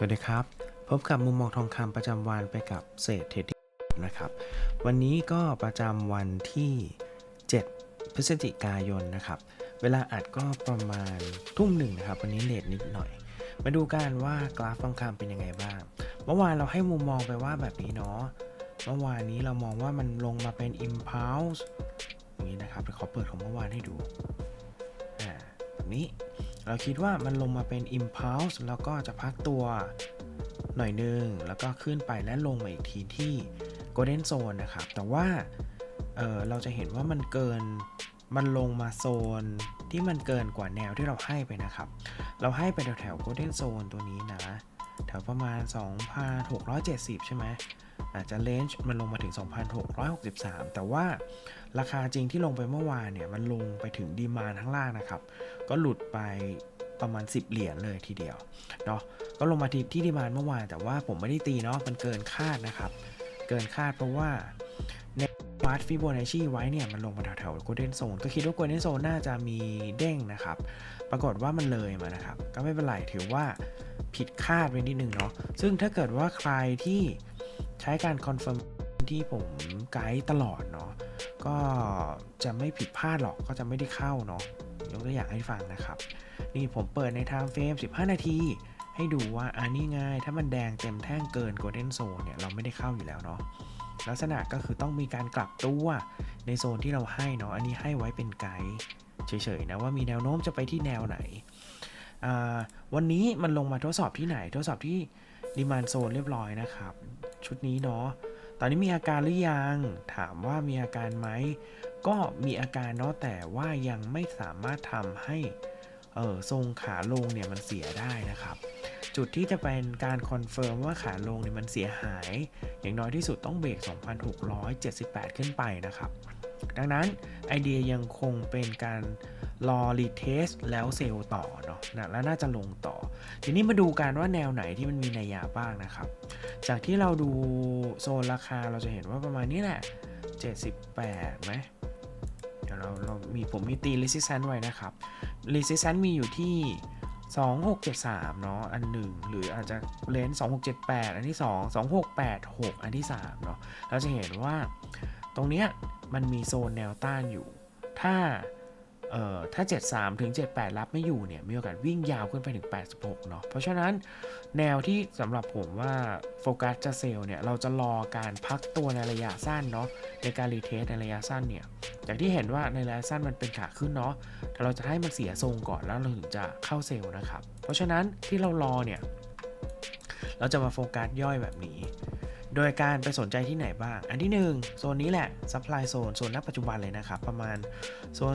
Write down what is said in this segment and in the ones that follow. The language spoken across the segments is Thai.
สวัสดีครับ พบกับมุมมองทองคำประจำวันไปกับเศรษฐเทรดดิ้งนะครับ วันนี้ก็ประจำวันที่ 7 พฤศจิกายนนะครับ เวลาอัดก็ประมาณทุ่มหนึ่งนะครับ วันนี้เลทนิดหน่อย มาดูกันว่ากราฟทองคำเป็นยังไงบ้าง เมื่อวานเราให้มุมมองไปว่าแบบนี้เนาะ เมื่อวานนี้เรามองว่ามันลงมาเป็น impulse อย่างนี้นะครับเดี๋ยวขอเปิดของเมื่อวานให้ดู อ่าแบบนี้ เราคิดว่ามันลงมาเป็น impulse แล้วก็จะพักตัวหน่อยหนึง แล้วก็ขึ้นไปและลงมาอีกทีที่ golden zone นะครับ แต่ว่าเเราจะเห็นว่ามันเกินมันลงมาโซนที่มันเกินกว่าแนวที่เราให้ไปนะครับ เราให้ไปแถวแถว golden zone ตัวนี้นะ แถวประมาณ 2,670 ใช่ไหม อาจจะเลนจ์มันลงมาถึง 2,663 แต่ว่าราคาจริงที่ลงไปเมื่อวานเนี่ย มันลงไปถึงดีมานข้างล่างนะครับ ก็หลุดไปประมาณ 10 เหรียญเลยทีเดียวเนาะก็ลงมาที่ที่ดีมานเมื่อวาน แต่ว่าผมไม่ได้ตีเนาะมันเกินคาดนะครับ เกินคาดเพราะว่าในวัดฟิโบนัชชีไว้เนี่ย มันลงมาแถวๆโกลเด้นโซนก็คิดว่าโกลเด้นโซนน่าจะมีเด้งนะครับ ปรากฏว่ามันเลยมานะครับ ก็ไม่เป็นไรถือว่าผิดคาดไปนิดนึงเนาะซึ่งถ้าเกิดว่าใครที่ ใช้การคอนเฟิร์มที่ผมไกด์ตลอดเนาะก็จะไม่ผิดพลาดหรอกก็จะไม่ได้เข้าเนาะยกตัวอย่างให้ฟังนะครับ นี่ผมเปิดใน time frame 15 นาที ให้ดูว่าอันนี้ง่ายถ้ามันแดงเต็มแท่งเกิน golden zone เนี่ยเราไม่ได้เข้าอยู่แล้วเนาะลักษณะก็คือต้องมีการกลับตัวในโซนที่เราให้เนาะอันนี้ให้ไว้เป็นไกด์เฉยๆนะว่ามีแนวโน้มจะไปที่แนวไหน วันนี้มันลงมาทดสอบที่ไหน ทดสอบที่ดีมานโซนเรียบร้อยนะครับ ชุดนี้เนาะตอนนี้มีอาการหรือยัง ถามว่ามีอาการไหม ก็มีอาการเนาะแต่ว่ายังไม่สามารถทำให้เออทรงขาลงเนี่ยมันเสียได้นะครับ จุดที่จะเป็นการคอนเฟิร์มว่าขาลงเนี่ยมันเสียหาย อย่างน้อยที่สุดต้องเบรก 2,678 ขึ้นไปนะครับ ดังนั้นไอเดียยังคงเป็นการรอรีเทสแล้วเซลล์ต่อเนาะนะแล้วน่าจะลงต่อ ทีนี้มาดูกันว่าแนวไหนที่มันมีนัยยะบ้างนะครับ จากที่เราดูโซนราคาเราจะเห็นว่าประมาณนี้แหละ 78ไหมเดี๋ยวเราเรามีผมมีตี resistance ไว้นะครับ resistance มีอยู่ที่ 2673 เนาะอันหนึ่งหรืออาจจะเลนส์2678 อันที่ 2 2686 อันที่ 3 เนาะเราจะเห็นว่าตรงเนี้ย มันมีโซนแนวต้านอยู่ ถ้าเอ่อถ้า 73 ถึง 78 รับไม่อยู่เนี่ย มีโอกาสวิ่งยาวขึ้นไปถึง 86 เนาะ เพราะฉะนั้นแนวที่สำหรับผมว่าโฟกัสจะเซลล์เนี่ย เราจะรอการพักตัวในระยะสั้นเนาะ ในการรีเทสในระยะสั้นเนี่ย อย่างที่เห็นว่าในระยะสั้นมันเป็นขาขึ้นเนาะ แต่เราจะให้มันเสียทรงก่อนแล้วเราถึงจะเข้าเซลล์นะครับ เพราะฉะนั้นที่เรารอเนี่ย เราจะมาโฟกัสย่อยแบบนี้ โดยการไปสนใจที่ไหนบ้าง อันที่ 1 โซนนี้แหละ supply zone โซนณปัจจุบันเลยนะครับ ประมาณโซน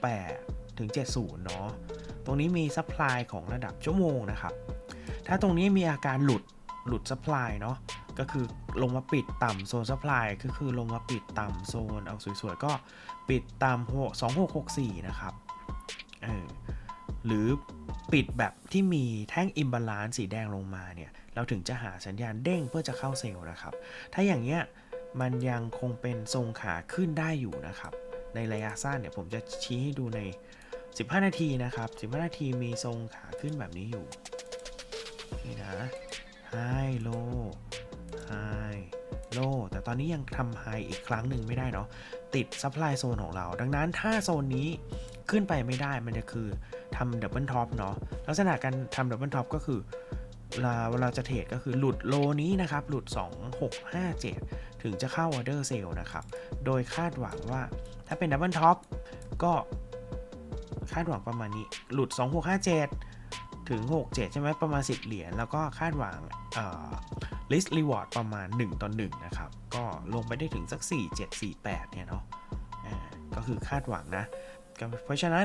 2668 ถึง 70 เนาะ ตรงนี้มี supply ของระดับชั่วโมงนะครับ ถ้าตรงนี้มีอาการหลุด หลุด supply เนาะ ก็คือลงมาปิดต่ำโซน supply ก็คือลงมาปิดต่ำโซน เอาสวยๆ ก็ปิดต่ำ2664 นะครับ เออหรือ ปิดแบบที่มีแท่งอิมบาลานซ์สีแดงลงมาเนี่ย เราถึงจะหาสัญญาณเด้งเพื่อจะเข้าเซลล์นะครับ ถ้าอย่างเงี้ยมันยังคงเป็นทรงขาขึ้นได้อยู่นะครับ ในระยะสั้นเนี่ยผมจะชี้ให้ดูใน 15 นาทีนะครับ 15 นาทีมีทรงขาขึ้นแบบนี้อยู่ นี่นะ High Low High Low แต่ตอนนี้ยังทำ High อีกครั้งหนึ่งไม่ได้เนาะติด Supply Zone ของเรา ดังนั้นถ้าโซนนี้ขึ้นไปไม่ได้มันจะคือ ทำดับเบิลท็อปเนาะลักษณะการทำดับเบิลท็อปก็คือเวลาเวลาจะเทรดก็คือหลุดโลนี้นะครับ หลุด 2657 ถึงจะเข้าออเดอร์เซลนะครับ โดยคาดหวังว่าถ้าเป็นดับเบิลท็อปก็คาดหวังประมาณนี้ หลุด 2657 ถึง 67 ใช่ไหมประมาณ 10 เหรียญ แล้วก็คาดหวังเอ่อ list reward ประมาณ 1ต่อ1นะครับ ก็ลงไปได้ถึงสัก 4 7 4 8 เนี่ยเนาะอ่าก็คือคาดหวังนะ เพราะฉะนั้น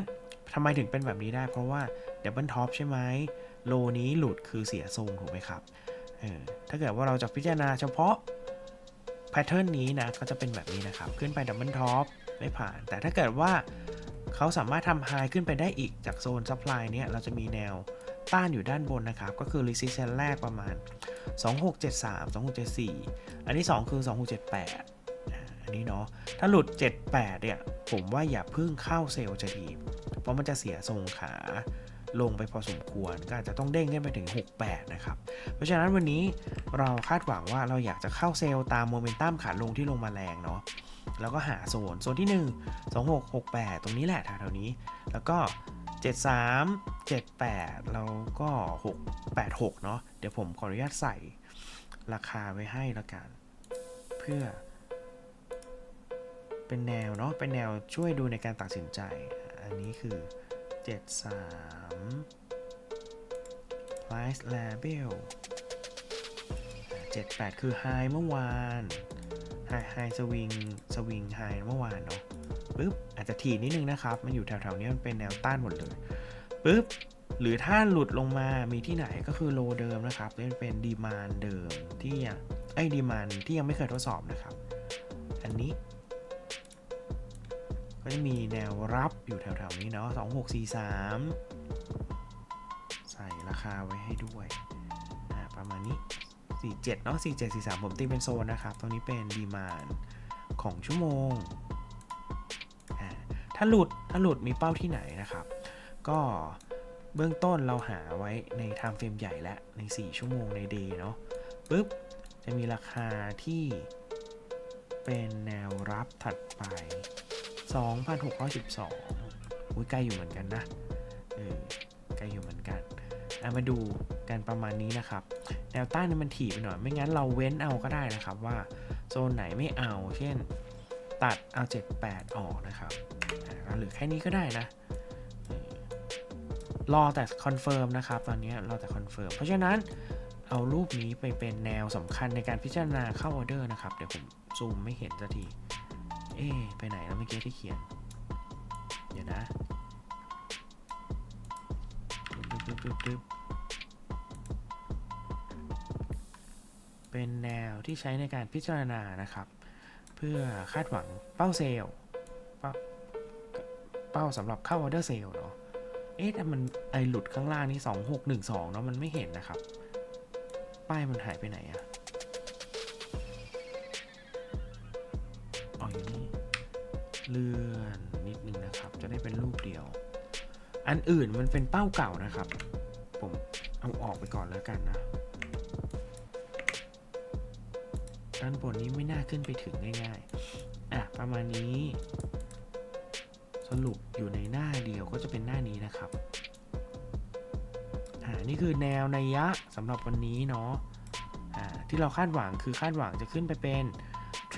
ทำไมถึงเป็นแบบนี้ได้ เพราะว่าดับเบิลท็อปใช่ไหมโลนี้หลุดคือเสียทรงถูกไหมครับถ้าเกิดว่าเราจะพิจารณาเฉพาะแพทเทิร์นนี้นะก็จะเป็นแบบนี้นะครับ ขึ้นไปดับเบิลท็อปไม่ผ่าน แต่ถ้าเกิดว่าเขาสามารถทำไฮขึ้นไปได้อีกจากโซนซัพพลายเนี่ยเราจะมีแนวต้านอยู่ด้านบนนะครับ ก็คือ resistance แรกประมาณ 2673 2674 อันที่ 2 คือ 2678 นี้เนาะถ้าหลุด 78 เนี่ย ผมว่าอย่าเพิ่งเข้าเซลล์จะดี เพราะมันจะเสียทรงขาลงไปพอสมควรก็อาจจะต้องเด้งขึ้นไปถึง 68 นะครับ เพราะฉะนั้นวันนี้เราคาดหวังว่าเราอยากจะเข้าเซลล์ตามโมเมนตัมขาลงที่ลงมาแรงเนาะแล้วก็หาโซน โซนที่ 1 2 6 6 8 ตรงนี้แหละแถวๆนี้ แล้วก็ 73 78 แล้วก็ 686 เนาะเดี๋ยวผมขออนุญาตใส่ราคาไว้ให้ละกัน เพื่อ เป็นแนวเนาะเป็นแนวช่วยดูในการตัดสินใจ อันนี้คือ 73 price label 78 คือ high เมื่อวาน high high swing swing high เมื่อวานเนาะปึ๊บอาจจะถีนิดนึงนะครับ มันอยู่แถวๆนี้มันเป็นแนวต้านหมดเลยปึ๊บหรือถ้าหลุดลงมามีที่ไหนก็คือโลเดิมนะครับเป็นดีมานเดิมที่ยังไอ้ดีมานที่ยังไม่เคยทดสอบนะครับ อันนี้ ก็จะมีแนวรับอยู่แถวๆนี้เนาะ2643 ใส่ราคาไว้ให้ด้วยประมาณนี้ 47 เนาะ47 43 ผมตีเป็นโซนนะครับ ตรงนี้เป็นดีมานของชั่วโมง ถ้าหลุด ถ้าหลุดมีเป้าที่ไหนนะครับ ก็เบื้องต้นเราหาไว้ในไทม์เฟรมใหญ่และใน 4 ชั่วโมงในเดย์เนาะปุ๊บ จะมีราคาที่เป็นแนวรับถัดไป 2,612อุ้ยใกล้อยู่เหมือนกันนะเออใกล้อยู่เหมือนกันอะมาดูกันประมาณนี้นะครับ แนวต้านนี่มันถี่ไปหน่อย ไม่งั้นเราเว้นเอาก็ได้นะครับว่าโซนไหนไม่เอา เช่น ตัดเอา 78 ออกนะครับอะเหรือแค่นี้ก็ได้นะ รอแต่คอนเฟิร์มนะครับ ตอนนี้รอแต่คอนเฟิร์ม เพราะฉะนั้นเอารูปนี้ไปเป็นแนวสำคัญในการพิจารณาเข้าออเดอร์นะครับ เดี๋ยวผมซูมไม่เห็นสักที เอ๊ไปไหนแล้วเมื่อกี้ที่เขียน เดี๋ยวนะตึ๊บตึ๊บตึ๊บเป็นแนวที่ใช้ในการพิจารณานะครับ เพื่อคาดหวังเป้าเซลล์เป้าเป้าสำหรับเข้าออเดอร์เซลล์เนาะเอ๊ะแต่มันไอหลุดข้างล่างนี่ 2612 เนาะมันไม่เห็นนะครับ ป้ายมันหายไปไหนอะ เลื่อนนิดนึงนะครับ จะได้เป็นรูปเดียว อันอื่นมันเป็นเป้าเก่านะครับ ผมเอาออกไปก่อนแล้วกันนะ ด้านบนนี้ไม่น่าขึ้นไปถึงง่ายๆ อะ ประมาณนี้ สรุปอยู่ในหน้าเดียวก็จะเป็นหน้านี้นะครับอ่านี่คือแนวนัยยะสำหรับวันนี้เนาะอ่าที่เราคาดหวังคือคาดหวังจะขึ้นไปเป็น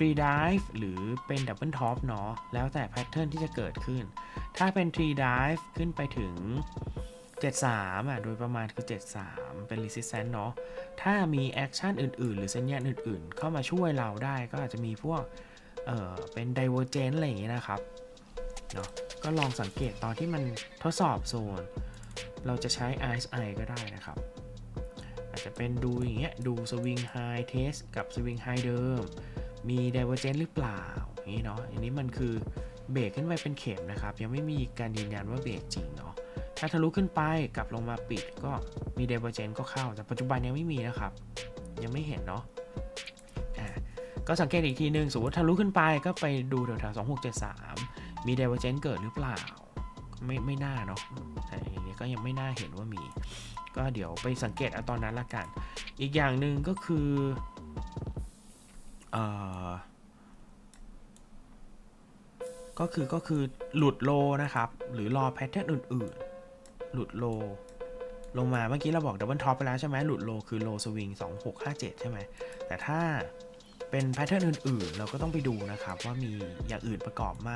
tree dive หรือเป็น double top เนาะแล้วแต่แพทเทิร์นที่จะเกิดขึ้น ถ้าเป็น tree dive ขึ้นไปถึง 73อะโดยประมาณคือ 73 เป็น resistance เนาะถ้ามีแอคชั่นอื่น ๆ หรือสัญญาณอื่น ๆ เข้ามาช่วยเราได้ก็อาจจะมีพวกเออเป็น divergence อะไรอย่างเงี้ยนะครับเนาะก็ลองสังเกตตอนที่มันทดสอบโซน เราจะใช้ RSI ก็ได้นะครับ อาจจะเป็นดูอย่างเงี้ยดู swing high test กับ swing high เดิม มี divergence หรือเปล่าอย่างนี้เนาะอันนี้มันคือเบรกขึ้นไปเป็นเข็มนะครับ ยังไม่มีการยืนยันว่าเบรกจริงเนาะถ้าทะลุขึ้นไปกลับลงมาปิดก็มี divergence ก็เข้า แต่ปัจจุบันยังไม่มีนะครับ ยังไม่เห็นเนาะก็สังเกตอีกทีหนึ่งสมมติทะลุขึ้นไปก็ไปดูแถวๆ2673 มี divergence เกิดหรือเปล่า ไม่ไม่น่าเนาะแต่อย่างนี้ก็ยังไม่น่าเห็นว่ามี ก็เดี๋ยวไปสังเกตเอาตอนนั้นละกัน อีกอย่างหนึ่งก็คือ เอ่อก็คือก็คือหลุดโลนะครับ หรือรอแพทเทิร์นอื่นๆ หลุดโล ลงมาเมื่อกี้เราบอกดับเบิลท็อปไปแล้วใช่ไหมหลุดโลคือโลสวิง2657 ใช่ไหมแต่ถ้าเป็นแพทเทิร์นอื่นๆ เราก็ต้องไปดูนะครับ ว่ามีอย่างอื่นประกอบไหม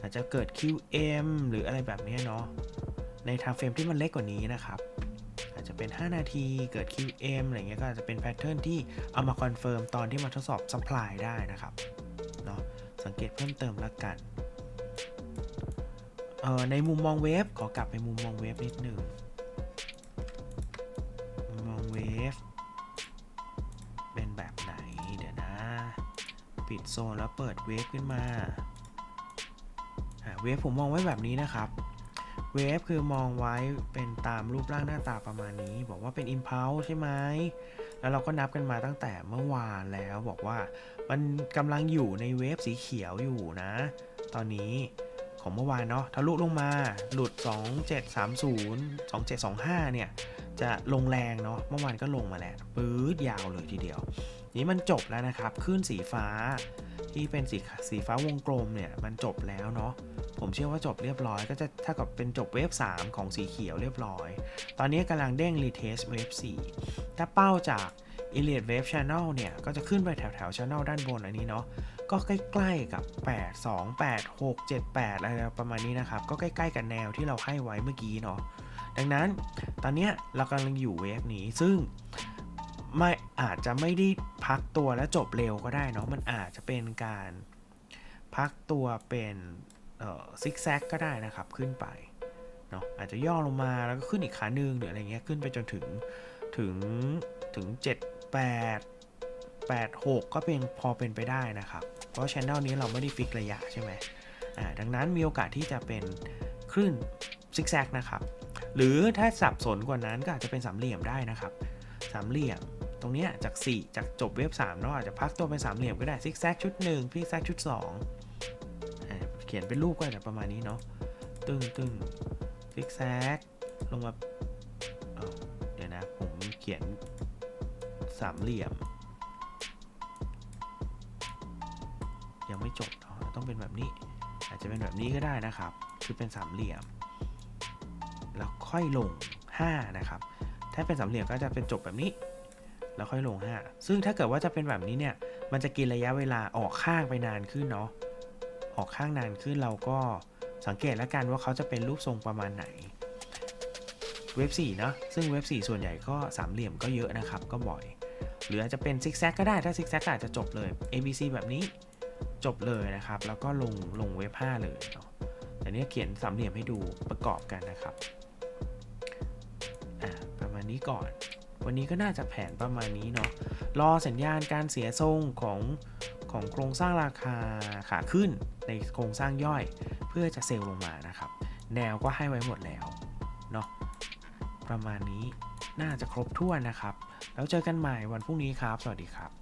อาจจะเกิด QM หรืออะไรแบบนี้เนาะในทางเฟรมที่มันเล็กกว่านี้นะครับ เป็น 5 นาทีเกิด QM อะไรเงี้ยก็อาจจะเป็นแพทเทิร์นที่เอามาคอนเฟิร์มตอนที่มาทดสอบ supply ได้นะครับเนาะสังเกตเพิ่มเติมละกันเอ่อในมุมมองเวฟขอกลับไปมุมมองเวฟนิดหนึ่งมุมมองเวฟเป็นแบบไหนเดี๋ยวนะ ปิดโซนแล้วเปิดเวฟขึ้นมาอะเวฟผมมองไว้แบบนี้นะครับ เวฟคือมองไว้เป็นตามรูปร่างหน้าตาประมาณนี้ บอกว่าเป็นอิมเพลใช่ไหมแล้วเราก็นับกันมาตั้งแต่เมื่อวานแล้วบอกว่ามันกำลังอยู่ในเวฟสีเขียวอยู่นะ ตอนนี้ของเมื่อวานเนาะทะลุลงมาหลุด 2730 2725 เนี่ย จะลงแรงเนาะเมื่อวานก็ลงมาแล้วปื๊ดยาวเลยทีเดียว นี้มันจบแล้วนะครับขึ้นสีฟ้าที่เป็นสีสีฟ้าวงกลมเนี่ยมันจบแล้วเนาะผมเชื่อว่าจบเรียบร้อยก็จะถ้ากับเป็นจบเวฟ 3 ของสีเขียวเรียบร้อย ตอนนี้กำลังเด้งรีเทสเวฟ 4 ถ้าเป้าจาก e l i t e Wave Channel เนี่ย ก็จะขึ้นไปแถวแถว Channel ด้านบนอันนี้เนาะ ก็ใกล้ๆกับ 8 2 8 6 7 8 อะไรประมาณนี้นะครับ ก็ใกล้ๆกับแนวที่เราให้ไว้เมื่อกี้เนาะ ดังนั้นตอนนี้เรากำลังอยู่เวฟนี้ ซึ่งไม่อาจจะไม่ได้พักตัวแล้วจบเร็วก็ได้เนาะ มันอาจจะเป็นการพักตัวเป็นซิกแซกก็ได้นะครับขึ้นไปเนาะอาจจะย่อลงมาแล้วก็ขึ้นอีกขาหนึ่งหรืออะไรเงี้ยขึ้นไปจนถึงถึงถึง 7 8 8 6 ก็เป็นพอเป็นไปได้นะครับ เพราะช anel นี้เราไม่ได้ฟิกระยะใช่ไหมอ่าดังนั้นมีโอกาสที่จะเป็นคลื่นซิกแซกนะครับ หรือถ้าสับสนกว่านั้นก็อาจจะเป็นสามเหลี่ยมได้นะครับสามเหลี่ยมตรงนี้จาก 4 จากจบเว็บ3เนาะอาจจะพักตัวเป็นสามเหลี่ยมก็ได้ซิกแซกชุด1ซิกแซกชุด2อ่าเขียนเป็นรูปก็อาจจะประมาณนี้เนาะตึ้งตึ้งซิกแซกลงมาเอ้าเดี๋ยวนะ ผมเขียนสามเหลี่ยม ต้องเป็นแบบนี้ อาจจะเป็นแบบนี้ก็ได้นะครับ คือเป็นสามเหลี่ยม แล้วค่อยลง 5 นะครับ ถ้าเป็นสามเหลี่ยมก็จะเป็นจบแบบนี้ แล้วค่อยลง 5 ซึ่งถ้าเกิดว่าจะเป็นแบบนี้เนี่ย มันจะกินระยะเวลาออกข้างไปนานขึ้นเนาะ ออกข้างนานขึ้นเราก็สังเกตแล้วกันว่าเขาจะเป็นรูปทรงประมาณไหน เว็บ4เนาะ ซึ่งเว็บ4ส่วนใหญ่ก็สามเหลี่ยมก็เยอะนะครับ ก็บ่อย หรืออาจจะเป็นซิกแซกก็ได้ ถ้าซิกแซกอาจจะจบเลย ABC แบบนี้ จบเลยนะครับ แล้วก็ลงลงเว็บ5เลยเนาะแต่เนี้ยเขียนสามเหลี่ยมให้ดูประกอบกันนะครับประมาณนี้ก่อน วันนี้ก็น่าจะแผนประมาณนี้เนาะรอสัญญาณการเสียทรงของของโครงสร้างราคาขาขึ้นในโครงสร้างย่อย เพื่อจะเซลล์ลงมานะครับ แนวก็ให้ไว้หมดแล้วเนาะประมาณนี้น่าจะครบถ้วนนะครับ แล้วเจอกันใหม่วันพรุ่งนี้ครับ สวัสดีครับ